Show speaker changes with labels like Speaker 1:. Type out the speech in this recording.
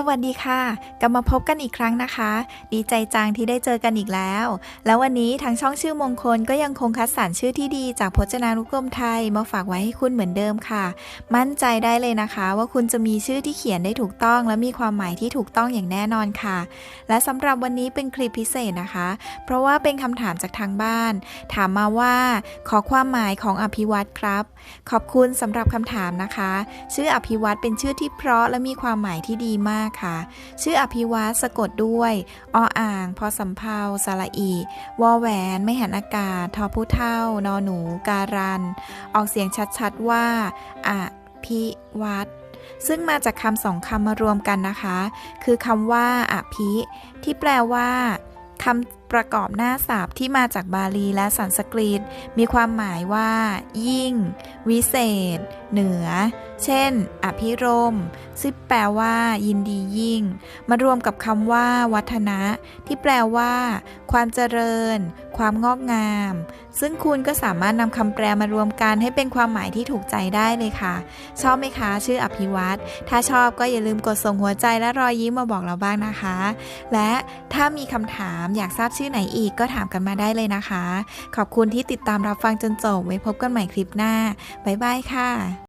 Speaker 1: สวัสดีค่ะ กลับมาพบกันอีกครั้งนะคะ ดีใจจังที่ได้เจอกันอีกแล้ว แล้ววันนี้ทางช่องชื่อมงคลก็ยังคงคัดสรรชื่อที่ดีจากพจนานุกรมไทยมาฝากไว้ให้คุณเหมือนเดิมค่ะ มั่นใจได้เลยนะคะ ว่าคุณจะมีชื่อที่เขียนได้ถูกต้อง และมีความหมายที่ถูกต้องอย่างแน่นอนค่ะ และสำหรับวันนี้เป็นคลิปพิเศษนะคะ เพราะว่าเป็นคำถามจากทางบ้าน ถามมาว่า ขอความหมายของอภิวัตครับ ขอบคุณสำหรับคำถามนะคะ ชื่ออภิวัตเป็นชื่อที่เพราะและมีความหมายที่ดีมากค่ะ ชื่ออภิวัตสะกดด้วยออ่าง พอสำเพาสระอี วอแหวน ไม่หันอากาศ ทอผู้เท่า นอหนู การัน ออกเสียงชัดๆว่าอภิวัตซึ่งมาจากคำสองคำมารวมกันนะคะ คือคำว่าอภิที่แปลว่าคำ ประกอบหน้าศัพท์ที่มาจากบาลีและสันสกฤต มีความหมายว่า ยิ่ง วิเศษ เหนือ เช่น อภิรมซึ่งแปลว่า ยินดียิ่ง มารวมกับคำว่า วัฒนะ ที่แปลว่า ความเจริญ ความงอกงาม ซึ่งคุณก็สามารถนำคำแปลมารวมกันให้เป็นความหมายที่ถูกใจได้เลยค่ะ ชอบไหมคะ ชื่ออภิวัตถ้าชอบก็อย่าลืมกดส่งหัวใจและรอยยิ้มมาบอกเราบ้างนะคะ และถ้ามีคำถามอยากทราบชื่อไหนอีกก็ถามกันมาได้เลยนะคะ ขอบคุณที่ติดตามรับฟังจนจบไว้พบกันใหม่คลิปหน้าบ๊ายบายค่ะ